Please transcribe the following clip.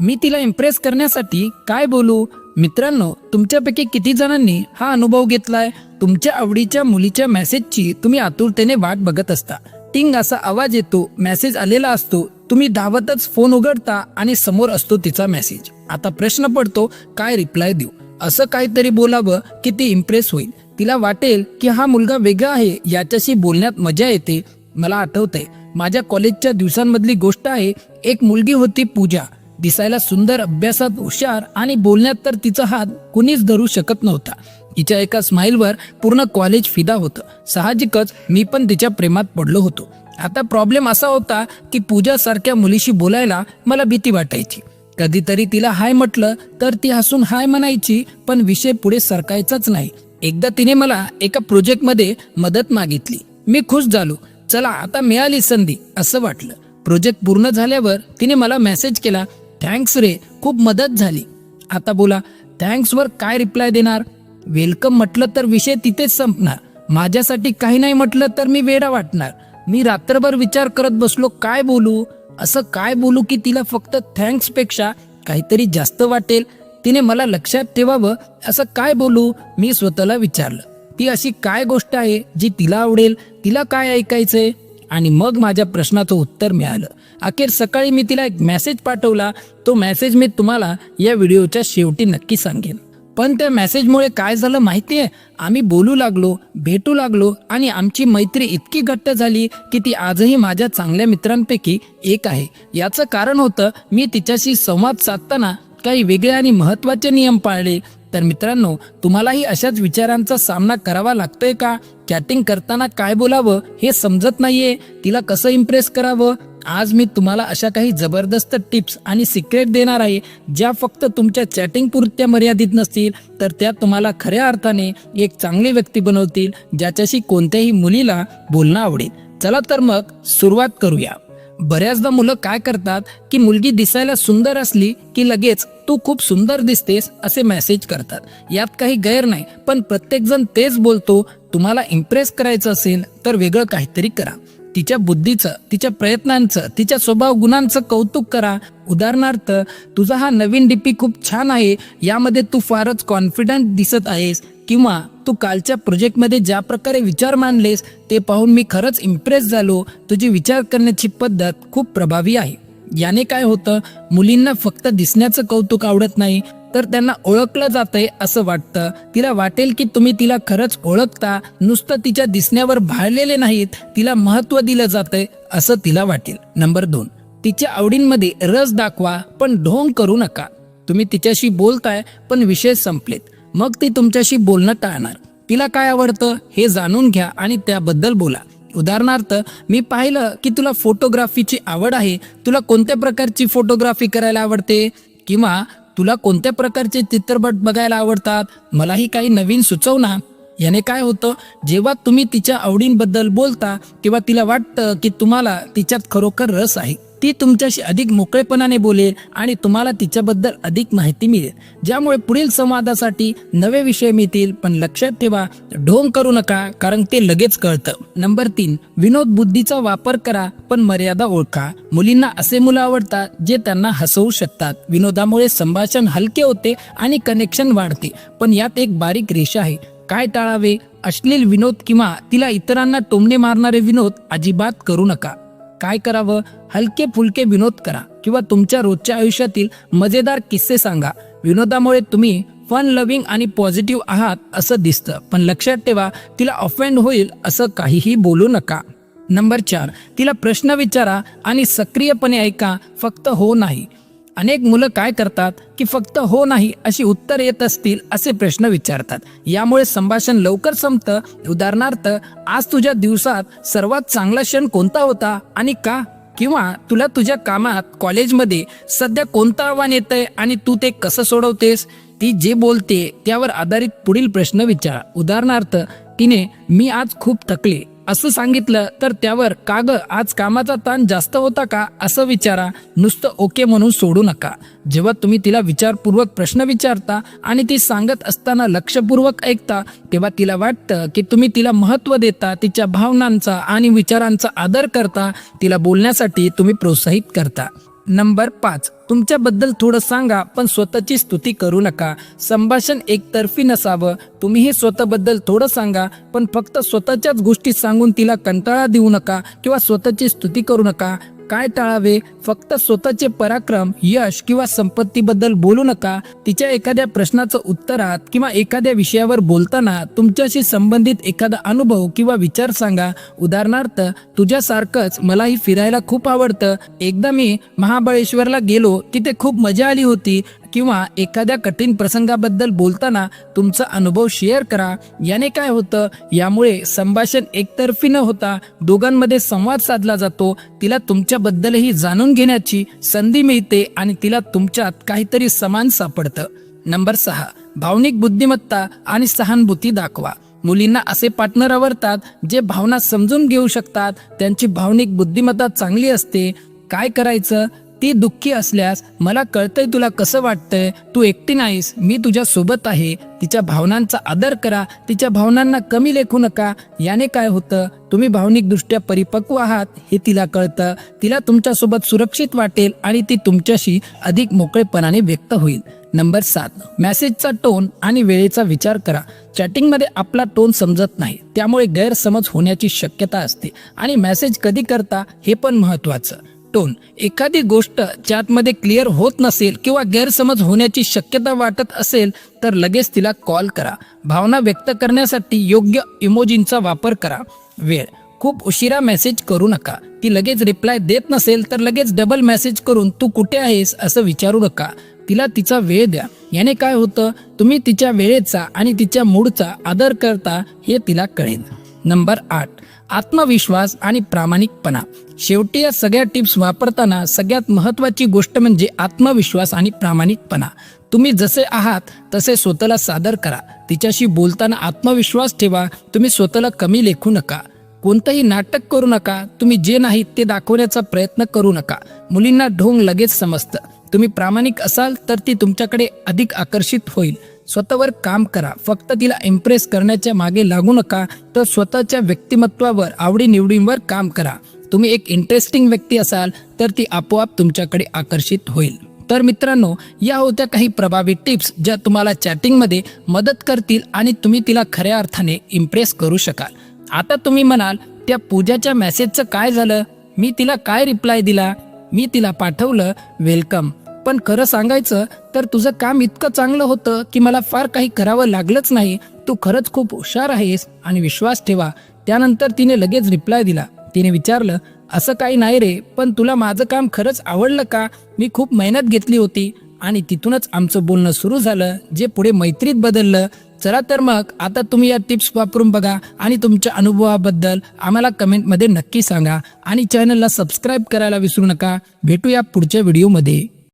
मी तिला इम्प्रेस करण्यासाठी काय बोलू? मित्रांनो तुमच्यापैकी किती जणांनी हा अनुभव घेतलाय? तुमच्या आवडीच्या मुलीच्या मेसेजची तुम्ही आतुरतेने वाट बघत असता. टिंग असा आवाज येतो मेसेज आलेला असतो. तुम्ही धावतच फोन उघडता आणि समोर असतो तिचा मेसेज आता प्रश्न पडतो काय रिप्लाय देऊ? असं काहीतरी बोलावं की ती इम्प्रेस होईल. तिला वाटेल की हा मुलगा वेगळा आहे याच्याशी बोलण्यात मजा येते. मला आठवतंय माझ्या कॉलेजच्या दिवसांमधली गोष्ट आहे एक मुलगी होती पूजा. दिसायला सुंदर अभ्यासात हुशार आणि बोलण्यात तर तिचा हात कुणीच धरू शकत नव्हता. तिच्या एका स्माईलवर पूर्ण कॉलेज फिदा होतं. साहजिकच मी पण तिच्या प्रेमात पडलो होतो. आता प्रॉब्लेम असा होता की पूजासारख्या मुलीशी बोलायला मला भीती वाटायची. कधीतरी तिला हाय म्हटलं तर ती हसून हाय म्हणायची पण विषय पुढे सरकायचाच नाही. एकदा तिने मला एका प्रोजेक्टमध्ये मदत मागितली. मी खुश झालो. चला आता मिळाली संधी असं वाटलं. प्रोजेक्ट पूर्ण झाल्यावर तिने मला मेसेज केला थँक्स रे खूप मदत झाली. आता बोला थँक्सवर काय रिप्लाय देणार? वेलकम म्हटलं तर विषय तिथेच संपणार. माझ्यासाठी काही नाही म्हटलं तर मी वेडा वाटणार. मी रात्रभर विचार करत बसलो काय बोलू? असं काय बोलू की तिला फक्त थँक्सपेक्षा काहीतरी जास्त वाटेल? तिने मला लक्षात ठेवावं? असं काय बोलू? मी स्वतःला विचारलं. ती अशी काय गोष्ट आहे जी तिला आवडेल? तिला काय ऐकायचंय? आणि मग माझ्या प्रश्नाचं उत्तर मिळालं. अखेर सकाळी मी तिला एक मेसेज पाठवला. तो मेसेज मी तुम्हाला या व्हिडिओच्या शेवटी नक्की सांगेन. पण त्या मेसेजमुळे काय झालं माहिती आहे आम्ही बोलू लागलो भेटू लागलो आणि आमची मैत्री इतकी घट्ट झाली की ती आजही माझ्या चांगल्या मित्रांपैकी एक आहे. याचं कारण होतं मी तिच्याशी संवाद साधताना काही वेगळे आणि महत्त्वाचे नियम पाळले. तर मित्रांनो तुम्हालाही अशाच विचारांचा सामना करावा लागतोय का? चॅटिंग करताना काय बोलावं हे समजत नाहीये. तिला कसं इम्प्रेस करावं? आज मी तुम्हाला अशा काही जबरदस्त टिप्स आणि सिक्रेट देणार आहे ज्या फक्त तुमच्या चॅटिंग पुरत्या मर्यादित नसतील तर त्या तुम्हाला खऱ्या अर्थाने एक चांगली व्यक्ती बनवतील ज्याच्याशी कोणत्याही मुलीला बोलणं आवडेल. चला तर मग सुरुवात करूया. बऱ्याचदा मुलं काय करतात की मुलगी दिसायला सुंदर असली की लगेच तू खूप सुंदर दिसतेस असे मेसेज करतात. यात काही गैर नाही पण प्रत्येकजण तेच बोलतो तुम्हाला इम्प्रेस करायचं असेल तर वेगळं काहीतरी करा. तिच्या बुद्धीचं तिच्या प्रयत्नांचं तिच्या स्वभाव गुणांचं कौतुक करा. उदाहरणार्थ तुझा हा नवीन डीपी खूप छान आहे यामध्ये तू फारच कॉन्फिडंट दिसत आहेस. किंवा तू कालच्या प्रोजेक्टमध्ये ज्या प्रकारे विचार मांडलेस ते पाहून मी खरंच इम्प्रेस झालो. तुझी विचार करण्याची पद्धत खूप प्रभावी आहे. याने काय होतं मुलींना फक्त दिसण्याचं कौतुक आवडत नाही तर त्यांना ओळखलं जातंय असं वाटतं. तिला वाटेल की तुम्ही तिला खरंच ओळखता नुसतं तिच्या दिसण्यावर भाळलेले नाहीत तिला महत्त्व दिलं जातंय असं तिला वाटेल. नंबर दोन तिच्या आवडींमध्ये रस दाखवा पण ढोंग करू नका. तुम्ही तिच्याशी बोलताय पण विषय संपलेत. मग ती तुमच्याशी बोलणं टाळणार. तिला काय आवडतं हे जाणून घ्या आणि त्याबद्दल बोला. उदाहरणार्थ मी पाहिलं की तुला फोटोग्राफीची आवड आहे तुला कोणत्या प्रकारची फोटोग्राफी करायला आवडते? किंवा तुला कोणत्या प्रकारचे चित्रपट बघायला आवडतात? मलाही काही नवीन सुचव ना. याने काय होतं जेव्हा तुम्ही तिच्या आवडींबद्दल बोलता तेव्हा तिला वाटतं की तुम्हाला तिच्यात खरोखर रस आहे. ती तुमच्याशी अधिक मोकळेपणाने बोलेल आणि तुम्हाला तिच्याबद्दल अधिक माहिती मिळेल. ज्यामुळे पुढील संवादासाठी नवे विषय मिळतील पण लक्षात ठेवा ढोंग करू नका कारण ते लगेच कळतं. नंबर तीन विनोद बुद्धीचा वापर करा पण मर्यादा ओळखा. मुलींना असे मुलं आवडतात जे त्यांना हसवू शकतात. विनोदामुळे संभाषण हलके होते आणि कनेक्शन वाढते. पण यात एक बारीक रेषा आहे. काय टाळावे? अश्लील विनोद किंवा तिला इतरांना टोमणे मारणारे विनोद अजिबात करू नका. काय करावं? हलके फुलके विनोद करा. किंवा तुमच्या रोजच्या आयुष्यातील मजेदार किस्से सांगा. विनोदामुळे तुम्ही फन लव्हिंग आणि पॉझिटिव्ह आहात असं दिसतं. पण लक्षात ठेवा तिला ऑफेंड होईल असं काहीही बोलू नका. नंबर चार तिला प्रश्न विचारा आणि सक्रियपणे ऐका. फक्त हो नाही. अनेक मुलं काय करतात की फक्त हो नाही अशी उत्तर येत असतील असे प्रश्न विचारतात. यामुळे संभाषण लवकर संपतं. उदाहरणार्थ आज तुझ्या दिवसात सर्वात चांगला क्षण कोणता होता आणि का? किंवा तुला तुझ्या कामात कॉलेजमध्ये सध्या कोणतं आव्हान येतंय आणि तू ते कसं सोडवतेस? ती जे बोलते त्यावर आधारित पुढील प्रश्न विचारा. उदाहरणार्थ तिने मी आज खूप थकले. असं सांगितलं तर त्यावर का ग आज कामाचा ताण जास्त होता का? असं विचारा. नुसतं ओके म्हणून सोडू नका. जेव्हा तुम्ही तिला विचारपूर्वक प्रश्न विचारता आणि ती सांगत असताना लक्षपूर्वक ऐकता तेव्हा तिला वाटतं की तुम्ही तिला महत्त्व देता तिच्या भावनांचा आणि विचारांचा आदर करता तिला बोलण्यासाठी तुम्ही प्रोत्साहित करता. नंबर पाच. तुमच्याबद्दल थोडं सांगा पण स्वतःची स्तुती करू नका. संभाषण एकतर्फी नसावं. तुम्हीही स्वतःबद्दल थोडं सांगा पण फक्त स्वतःच्याच गोष्टी सांगून तिला कंटाळा देऊ नका किंवा स्वतःची स्तुती करू नका. काय टाळावे? फक्त स्वतःचे पराक्रम यश किंवा संपत्तीबद्दल बोलू नका. तिच्या एखाद्या प्रश्नाचं उत्तरात किंवा एखाद्या विषयावर बोलताना तुमच्याशी संबंधित एखादा अनुभव किंवा विचार सांगा. उदाहरणार्थ तुझ्यासारखंच मलाही फिरायला खूप आवडतं. एकदा मी महाबळेश्वरला गेलो तिथे खूप मजा आली होती. किंवा एखाद्या कठीण प्रसंगाबद्दल बोलताना तुमचा अनुभव शेअर करा. याने काय होतं? यामुळे संभाषण एकतर्फी न होता दोघांमध्ये संवाद साधला जातो. तिला तुमच्याबद्दलही जाणून घेण्याची संधी मिळते आणि तिला तुमच्यात काहीतरी समान सापडतं. नंबर सहा. भावनिक बुद्धिमत्ता आणि सहानुभूती दाखवा. मुलींना असे पार्टनर आवडतात जे भावना समजून घेऊ शकतात. त्यांची भावनिक बुद्धिमत्ता चांगली असते. काय करायचं? ती दुःखी असल्यास मला कळतंय तुला कसं वाटतंय? तू एकटी नाहीस मी तुझ्या सोबत आहे. तिच्या भावनांचा आदर करा. तिच्या भावनांना कमी लेखू नका. याने काय होतं? तुम्ही भावनिकदृष्ट्या परिपक्व आहात हे तिला कळतं. तिला तुमच्यासोबत सुरक्षित वाटेल आणि ती तुमच्याशी अधिक मोकळेपणाने व्यक्त होईल. नंबर सात. मेसेजचा टोन आणि वेळेचा विचार करा. चॅटिंगमध्ये आपला टोन समजत नाही. त्यामुळे गैरसमज होण्याची शक्यता असते. आणि मेसेज कधी करता हे पण महत्त्वाचं. टोन एखादी गोष्ट चॅटमध्ये क्लिअर होत नसेल किंवा गैरसमज होण्याची शक्यता वाटत असेल तर लगेच तिला कॉल करा. भावना व्यक्त करण्यासाठी योग्य इमोजींचा वापर करा. वेळ. खूप उशिरा मेसेज करू नका. ती लगेच रिप्लाय देत नसेल तर लगेच डबल मेसेज करून तू कुठे आहेस? असं विचारू नका. तिला तिचा वेळ द्या. याने काय होतं? तुम्ही तिच्या वेळेचा आणि तिच्या मूडचा आदर करता हे तिला कळेल. नंबर आठ. आत्मविश्वास आणि प्रामाणिकपणा. शेवटी या सगळ्या टिप्स वापरताना सगळ्यात महत्त्वाची गोष्ट म्हणजे आत्मविश्वास आणि प्रामाणिकपणा. तुम्ही जसे आहात तसे स्वतःला सादर करा. तिच्याशी बोलताना आत्मविश्वास ठेवा. तुम्ही स्वतःला कमी लेखू नका. कोणतंही नाटक करू नका. तुम्ही जे नाही ते दाखवण्याचा प्रयत्न करू नका. मुलींना ढोंग लगेच समजतं. तुम्ही प्रामाणिक असाल तर ती तुमच्याकडे अधिक आकर्षित होईल. स्वतःवर काम करा. फक्त तिला इम्प्रेस करण्याच्या मागे लागू नका तर स्वतःच्या व्यक्तिमत्वावर आवडीनिवडींवर काम करा. तुम्ही एक इंटरेस्टिंग व्यक्ती असाल तर ती आपोआप तुमच्याकडे आकर्षित होईल. तर मित्रांनो या होत्या काही प्रभावी टिप्स ज्या तुम्हाला चॅटिंगमध्ये मदत करतील आणि तुम्ही तिला खऱ्या अर्थाने इम्प्रेस करू शकाल. आता तुम्ही म्हणाल त्या पूजाच्या मेसेजचं काय झालं? मी तिला काय रिप्लाय दिला? मी तिला पाठवलं? वेलकम पण खरं सांगायचं तर तुझं काम इतकं चांगलं होतं की मला फार काही करावं लागलंच नाही. तू खरंच खूप हुशार आहेस आणि विश्वास ठेवा. त्यानंतर तिने लगेच रिप्लाय दिला. तिने विचारलं असं काही नाही रे पण तुला माझं काम खरंच आवडलं का? मी खूप मेहनत घेतली होती आणि तिथूनच आमचं बोलणं सुरू झालं जे पुढे मैत्रीत बदललं. चला तर मग आता तुम्ही या टिप्स वापरून बघा आणि तुमच्या अनुभवाबद्दल आम्हाला कमेंटमध्ये नक्की सांगा. आणि चॅनलला सबस्क्राईब करायला विसरू नका. भेटूया पुढच्या व्हिडिओमध्ये.